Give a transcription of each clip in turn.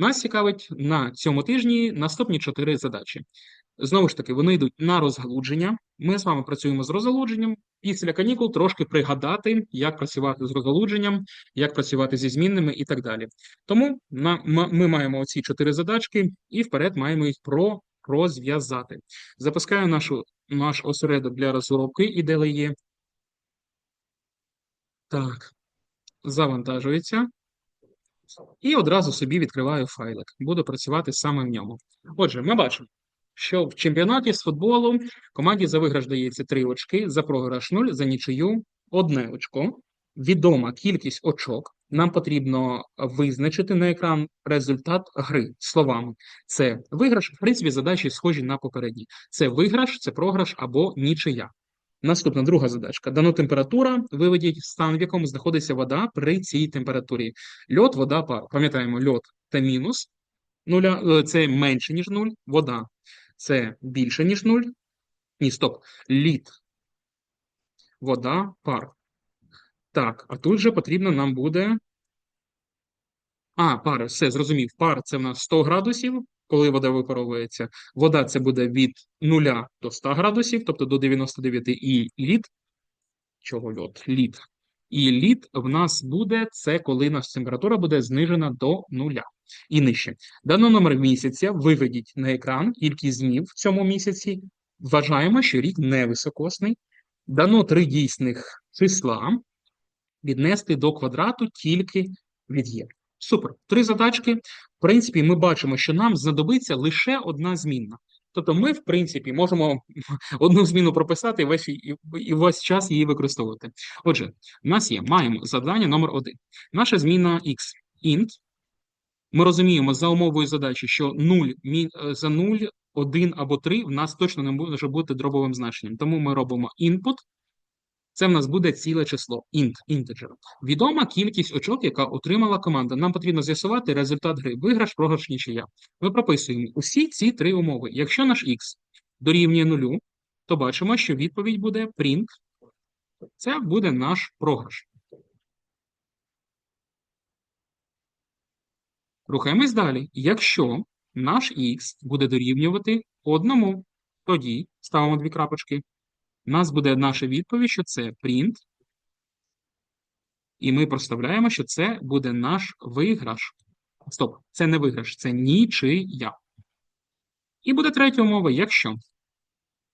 Нас цікавить на цьому тижні наступні чотири задачі. Знову ж таки, вони йдуть на розгалудження. Ми з вами працюємо з розгалудженням. Після канікул трошки пригадати, як працювати з розгалудженням, як працювати зі змінними і так далі. Тому на, ми маємо оці чотири задачки і вперед маємо їх про розв'язати. Запускаю нашу, наш осередок для розробки і ідеї. Так, завантажується. І одразу собі відкриваю файлик. Буду працювати саме в ньому. Отже, ми бачимо, що в чемпіонаті з футболу команді за виграш дається 3 очки, за програш 0, за нічию 1 очко. Відома кількість очок. Нам потрібно визначити на екран результат гри словами. Це виграш, в принципі, задачі схожі на попередні. Це виграш, це програш або нічия. Наступна друга задачка. Дано температура, виведіть стан, в якому знаходиться вода при цій температурі. Льод, вода, пар. Пам'ятаємо, льод це мінус нуля, е, це менше, ніж нуль, вода це більше, ніж нуль. Ні, стоп. Лід, вода, пар. Так, а тут же потрібно нам буде. А, пар, все, зрозумів. Пар це в нас 100 градусів, коли вода випаровується. Вода це буде від 0 до 100 градусів, тобто до 99 і лід. Чого льод? Лід. І лід в нас буде це, коли наша температура буде знижена до нуля і нижче. Дано номер місяця, виведіть на екран кількість днів в цьому місяці. Вважаємо, що рік невисокосний. Дано три дійсних числа, віднести до квадрату тільки від є. Супер. Три задачки. В принципі, ми бачимо, що нам знадобиться лише одна змінна. Тобто ми, в принципі, можемо одну зміну прописати і весь, і, весь час її використовувати. Отже, в нас є, маємо завдання номер один. Наша зміна x int. Ми розуміємо за умовою задачі, що 0, е, за 0, 1 або 3 в нас точно не може бути дробовим значенням. Тому ми робимо input. Це в нас буде ціле число int, integer. Відома кількість очок, яка отримала команда. Нам потрібно з'ясувати результат гри. Виграш, програш, нічия. Ми прописуємо усі ці три умови. Якщо наш x дорівнює нулю, то бачимо, що відповідь буде print. Це буде наш програш. Рухаємось далі. Якщо наш x буде дорівнювати одному, тоді ставимо дві крапочки. У нас буде наша відповідь, що це print. І ми проставляємо, що це буде наш виграш. Стоп, це не виграш, це нічия. І буде третя умова, якщо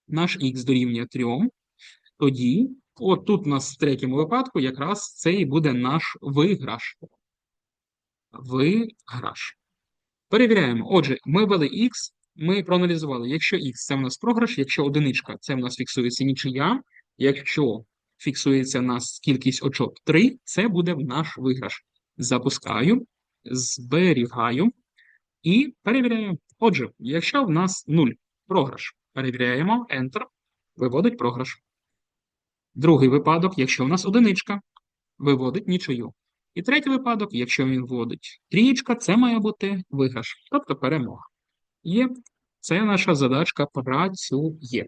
наш х дорівнює 3, тоді, от тут у нас в третьому випадку, якраз це і буде наш виграш. Виграш. Перевіряємо. Отже, ми ввели x, ми проаналізували, якщо x це в нас програш, якщо одиничка це в нас фіксується нічия, якщо фіксується в нас кількість очок 3, це буде наш виграш. Запускаю, зберігаю і перевіряю. Отже, якщо в нас 0 програш, перевіряємо, Enter, виводить програш. Другий випадок, якщо в нас одиничка, виводить нічию. І третій випадок, якщо він вводить трієчка, це має бути виграш, тобто перемога. Є. Це наша задачка працює.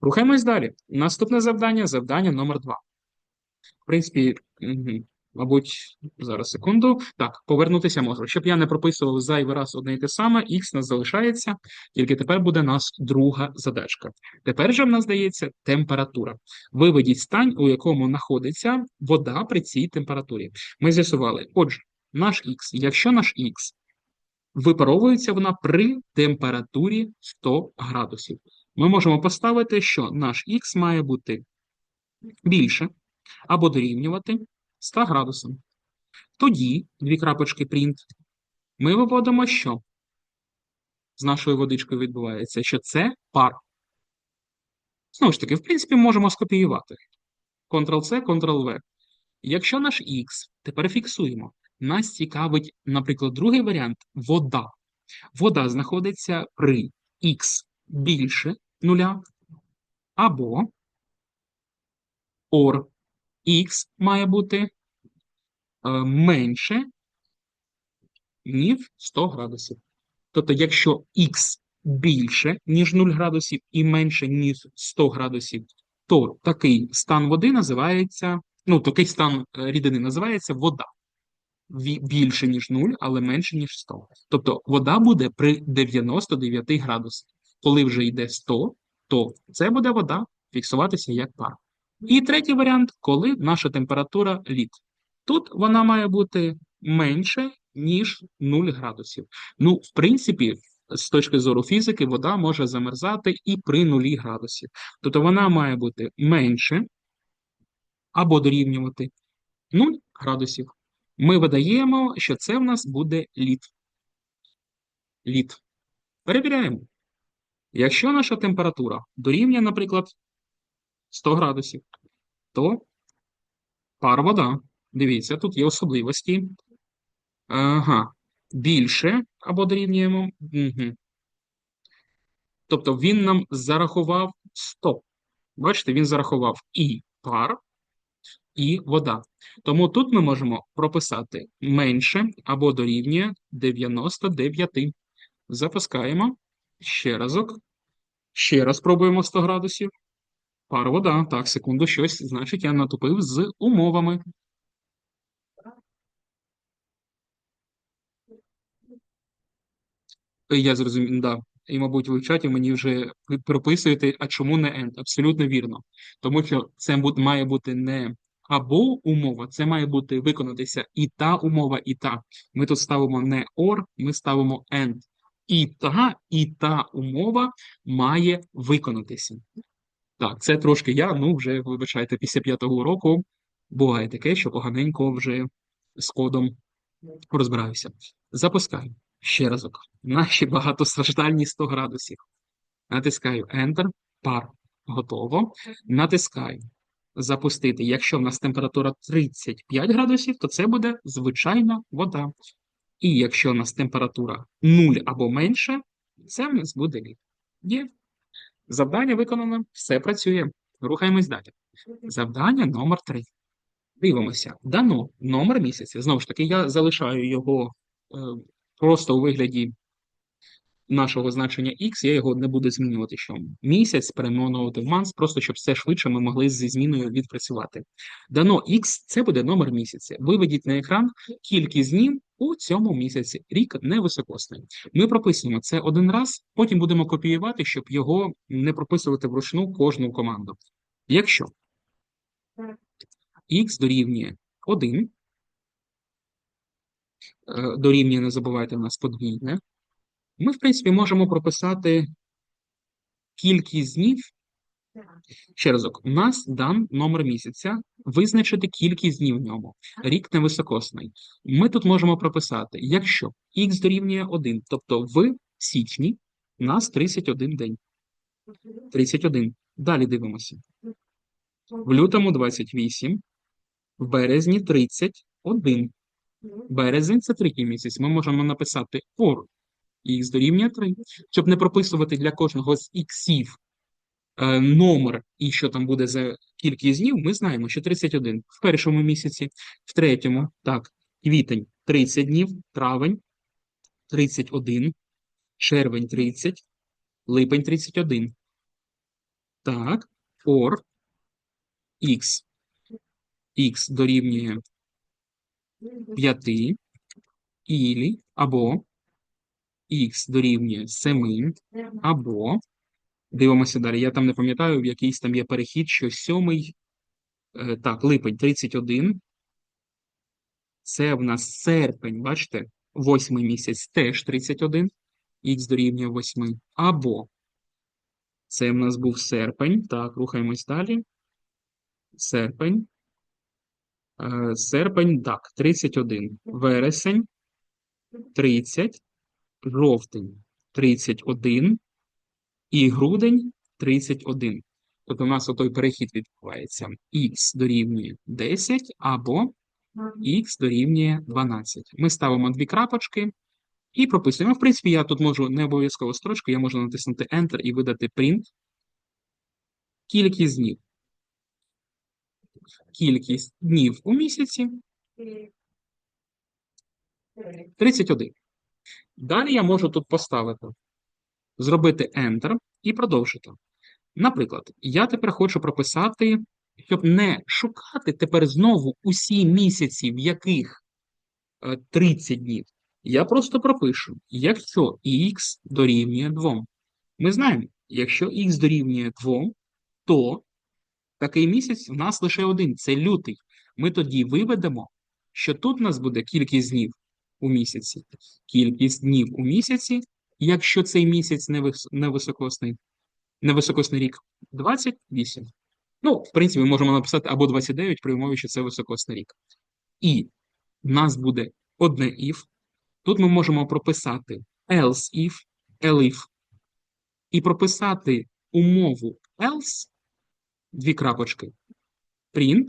Рухаємось далі. Наступне завдання завдання номер 2. В принципі, мабуть, зараз секунду. Так, повернутися можу. Щоб я не прописував зайвий раз одне і те саме, х нас залишається, тільки тепер буде нас друга задачка. Тепер же в нас дається температура. Виведіть стань, у якому знаходиться вода при цій температурі. Ми з'ясували. Отже, наш х, якщо наш х випаровується вона при температурі 100 градусів. Ми можемо поставити, що наш х має бути більше або дорівнювати 100 градусам. Тоді, дві крапочки print, ми виводимо, що з нашою водичкою відбувається, що це пар. Знову ж таки, в принципі, можемо скопіювати. Ctrl-C, Ctrl-V. Якщо наш X, тепер фіксуємо, нас цікавить, наприклад, другий варіант вода. Вода знаходиться при X більше нуля, або or X має бути е, менше, ніж 100 градусів. Тобто, якщо X більше, ніж 0 градусів, і менше, ніж 100 градусів, то такий стан води називається, ну, такий стан е, рідини називається вода. Більше, ніж 0, але менше, ніж 100. Тобто вода буде при 99 градусах. Коли вже йде 100, то це буде вода фіксуватися як пар. І третій варіант, коли наша температура лід. Тут вона має бути менше, ніж 0 градусів. Ну, в принципі, з точки зору фізики, вода може замерзати і при 0 градусів. Тобто вона має бути менше або дорівнювати 0 градусів. Ми видаємо, що це в нас буде лід. Лід. Перевіряємо. Якщо наша температура дорівнює, наприклад, 100 градусів, то пар вода. Дивіться, тут є особливості. Ага. Більше або дорівнюємо. Угу. Тобто він нам зарахував 100. Бачите, він зарахував і пар, і вода. Тому тут ми можемо прописати менше або дорівнює 99. Запускаємо. Ще разок. Ще раз пробуємо 100 градусів. Пар вода. Так, секунду, щось, значить, я натупив з умовами. Я зрозумів, да. І, мабуть, ви в чаті мені вже прописуєте, а чому не end? Абсолютно вірно. Тому що це має бути не або умова, це має бути виконатися і та умова, і та. Ми тут ставимо не or, ми ставимо and. І та, і та умова має виконатися. Так, це трошки я, ну вже, вибачайте, після п'ятого року буває таке, що поганенько вже з кодом розбираюся. Запускаю. Ще разок. Наші багатостраждальні 100 градусів. Натискаю Enter, пар. Готово. Натискаю запустити. Якщо в нас температура 35 градусів, то це буде звичайна вода. І якщо в нас температура 0 або менше, це в нас буде лід. Є. Завдання виконано, все працює. Рухаємось далі. Завдання номер 3. Дивимося. Дано номер місяця. Знову ж таки, я залишаю його е, просто у вигляді нашого значення X, я його не буду змінювати, що місяць перейменовувати в манс, просто щоб все швидше ми могли зі зміною відпрацювати. Дано X – це буде номер місяця. Виведіть на екран кількість днів у цьому місяці. Рік невисокосний. Ми прописуємо це один раз, потім будемо копіювати, щоб його не прописувати вручну кожну команду. Якщо X дорівнює 1, е, дорівнює, не забувайте, у нас подвійне, ми, в принципі, можемо прописати кількість днів. Ще разок, у нас дан номер місяця, визначити кількість днів в ньому. Рік невисокосний. Ми тут можемо прописати, якщо х дорівнює 1, тобто в січні у нас 31 день. 31. Далі дивимося. В лютому 28, в березні 31. Березень це третій місяць. Ми можемо написати for х дорівнює 3, щоб не прописувати для кожного з іксів е, номер і що там буде за кількість днів, ми знаємо, що 31 в першому місяці, в третьому, так, квітень 30 днів, травень 31, червень 30, липень 31. Так, for x, x дорівнює 5, ілі, або х дорівнює 7, або, дивимося далі, я там не пам'ятаю, в якийсь там є перехід, що 7, е, так, липень 31, це в нас серпень, бачите, восьмий місяць теж 31, х дорівнює 8, або це в нас був серпень, так, рухаємось далі, серпень, Е, серпень, так, 31, вересень, 30, жовтень 31 і грудень 31. Тобто у нас отой перехід відбувається. Х дорівнює 10 або х дорівнює 12. Ми ставимо дві крапочки і прописуємо. В принципі, я тут можу не обов'язково строчку, я можу натиснути Enter і видати print. Кількість днів. Кількість днів у місяці 31. Далі я можу тут поставити, зробити Enter і продовжити. Наприклад, я тепер хочу прописати, щоб не шукати тепер знову усі місяці, в яких е, 30 днів? Я просто пропишу, якщо х дорівнює 2. Ми знаємо, якщо х дорівнює 2, то такий місяць в нас лише один це лютий. Ми тоді виведемо, що тут у нас буде кількість днів у місяці. Кількість днів у місяці, якщо цей місяць не вис- високосний, не високосний рік 28. Ну, в принципі, ми можемо написати або 29 при умові, що це високосний рік. І в нас буде одне if. Тут ми можемо прописати else if, elif, і прописати умову else, дві крапочки, print,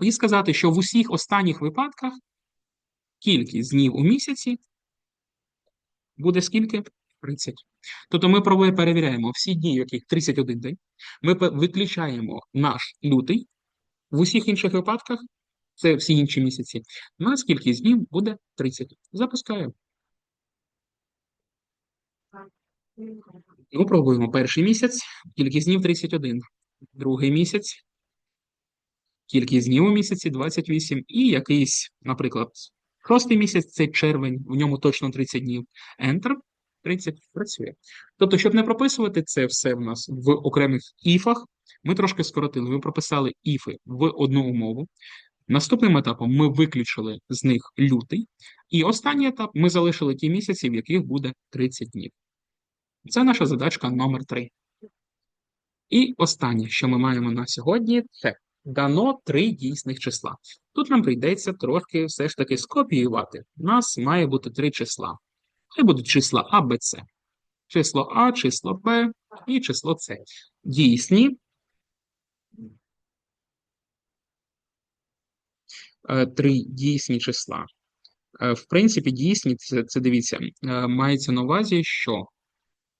і сказати, що в усіх останніх випадках кількість днів у місяці буде скільки? 30. Тобто ми перевіряємо всі дні, яких 31 день. Ми виключаємо наш лютий. В усіх інших випадках, це всі інші місяці, нас кількість днів буде 30. Запускаємо. І пробуємо перший місяць, кількість днів 31. Другий місяць, кількість днів у місяці 28. І якийсь, наприклад, шостий місяць це червень, в ньому точно 30 днів. Enter 30 працює. Тобто, щоб не прописувати це все в нас в окремих іфах, ми трошки скоротили. Ми прописали іфи в одну умову. Наступним етапом ми виключили з них лютий. І останній етап ми залишили ті місяці, в яких буде 30 днів. Це наша задачка номер 3. І останнє, що ми маємо на сьогодні, це дано три дійсних числа. Тут нам прийдеться трошки все ж таки скопіювати. У нас має бути три числа. Це будуть числа А, Б, С. Число А, число Б і число С. Дійсні. Е, Три дійсні числа. Е, В принципі, дійсні, це, це дивіться, е, мається на увазі, що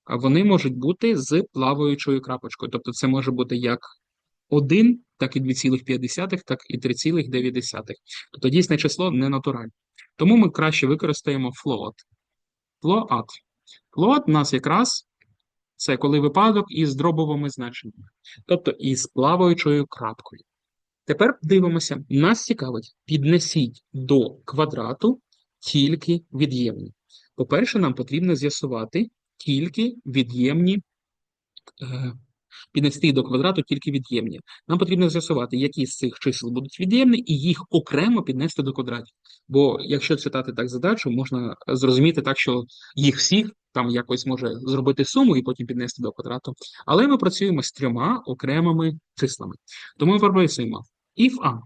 вони можуть бути з плаваючою крапочкою. Тобто це може бути як 1, так і 2,5, так і 3,9. Тобто дійсне число не натуральне. Тому ми краще використаємо float. Float. Float у нас якраз це коли випадок із дробовими значеннями, тобто із плаваючою крапкою. Тепер дивимося, нас цікавить, піднесіть до квадрату тільки від'ємні. По-перше, нам потрібно з'ясувати тільки від'ємні, е, піднести до квадрату тільки від'ємні. Нам потрібно з'ясувати, які з цих чисел будуть від'ємні, і їх окремо піднести до квадратів. Бо якщо читати так задачу, можна зрозуміти так, що їх всіх там якось може зробити суму і потім піднести до квадрату. Але ми працюємо з трьома окремими числами. Тому ми прописуємо if a.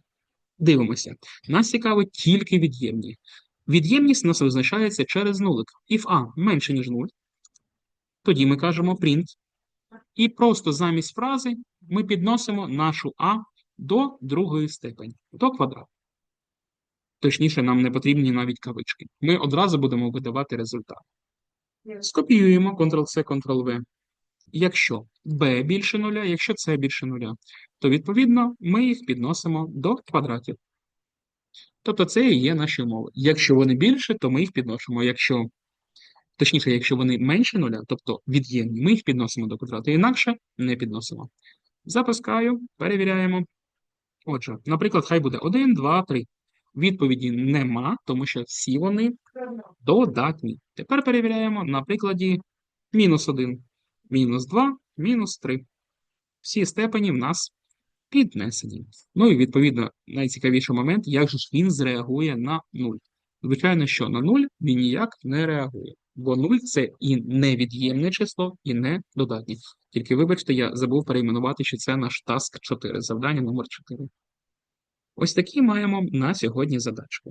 Дивимося. Нас цікавить тільки від'ємні. Від'ємність у нас визначається через нулик. If a менше, ніж 0, тоді ми кажемо print. І просто замість фрази ми підносимо нашу а до другої степені, до квадрату. Точніше, нам не потрібні навіть кавички. Ми одразу будемо видавати результат. Скопіюємо Ctrl-C, Ctrl-V. Якщо b більше нуля, якщо c більше нуля, то відповідно ми їх підносимо до квадратів. Тобто це і є наші умови. Якщо вони більше, то ми їх підносимо. Якщо, точніше, якщо вони менше нуля, тобто від'ємні, ми їх підносимо до квадрату, інакше не підносимо. Запускаю, перевіряємо. Отже, наприклад, хай буде 1, 2, 3. Відповіді нема, тому що всі вони додатні. Тепер перевіряємо на прикладі мінус 1, мінус 2, мінус 3. Всі степені в нас піднесені. Ну і відповідно найцікавіший момент, як же ж він зреагує на 0. Звичайно, що на 0 він ніяк не реагує, бо 0 це і невід'ємне число, і не додатнє. Тільки, вибачте, я забув перейменувати, що це наш таск 4, завдання номер 4. Ось такі маємо на сьогодні задачки.